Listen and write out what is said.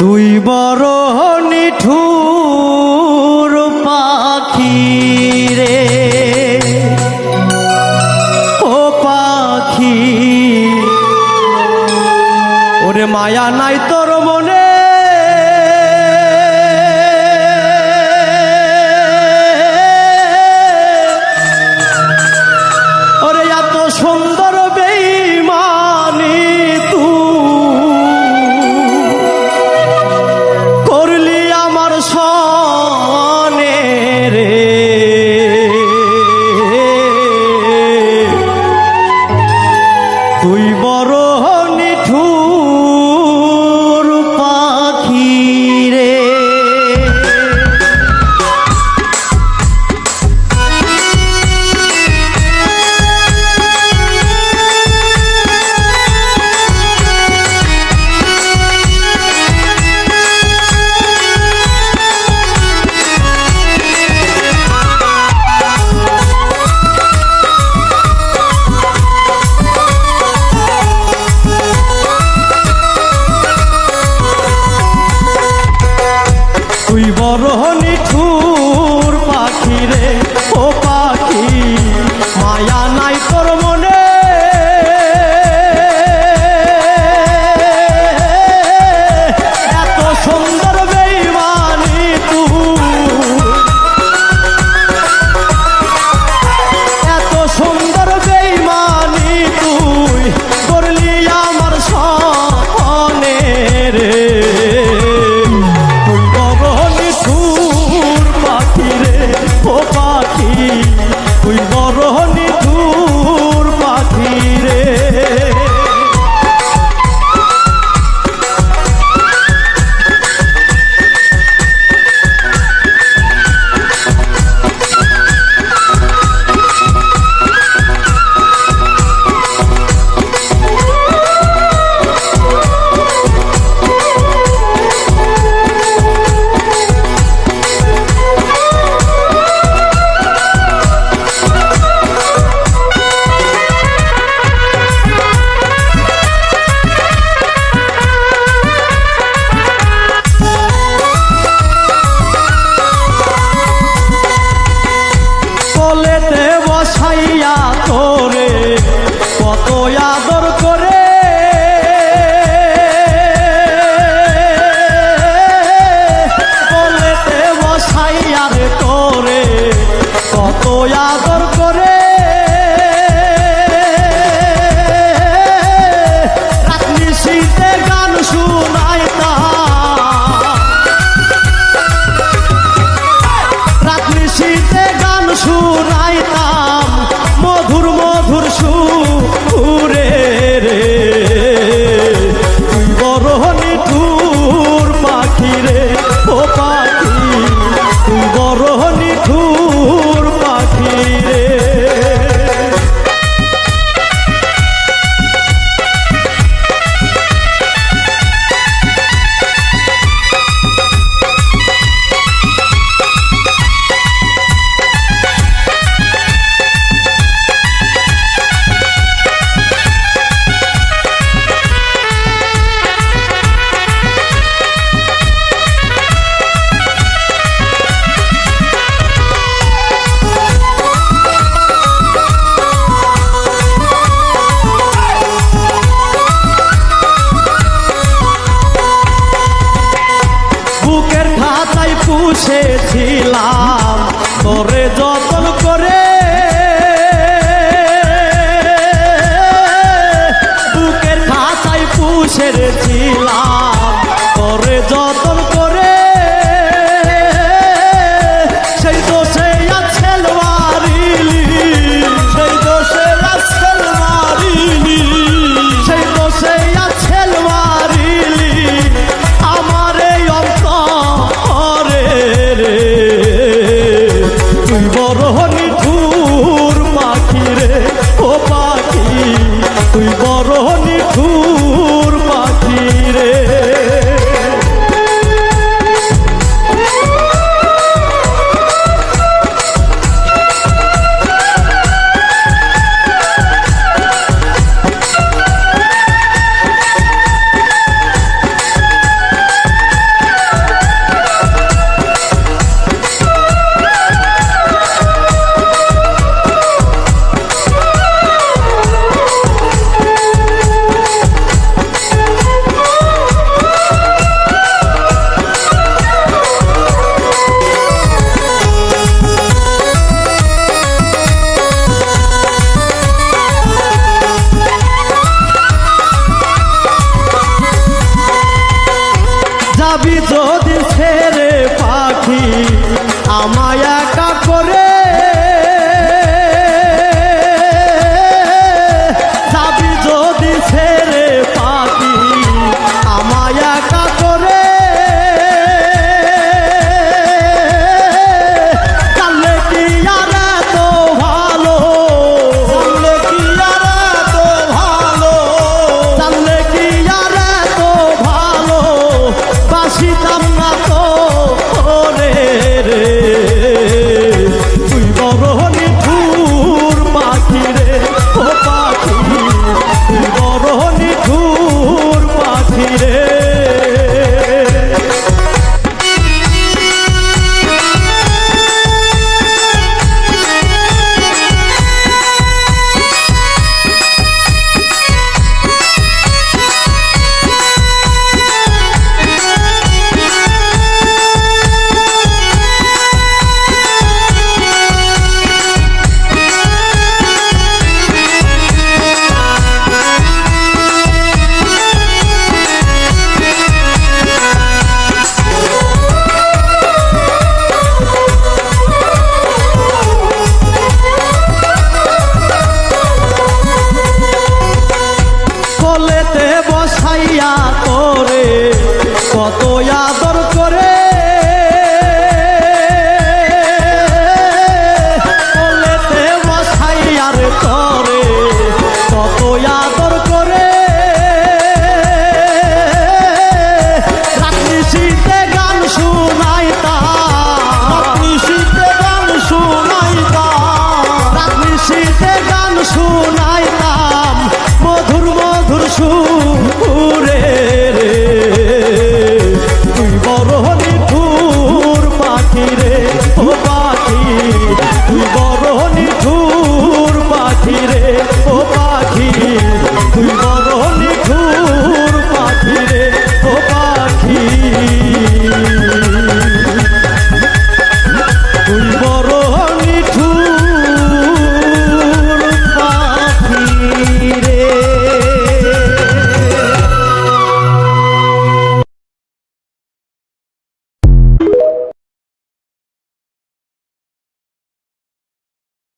তুই বড় নিঠুর পাখি রে। ও পাখি, ওরে মায়া নাই তোর মনে। ওরে এত সুন্দর তুই বড় নিঠুর পাখি রে, ও পাখি। মায়া নাই তোর মনে। এত সুন্দর বেইমানি তুই। এত সুন্দর বেইমানি তুই। করলি আমার সনে রে। খাতায় পুষেছিলাম। তোরে যতন করে আমায় 뭐야?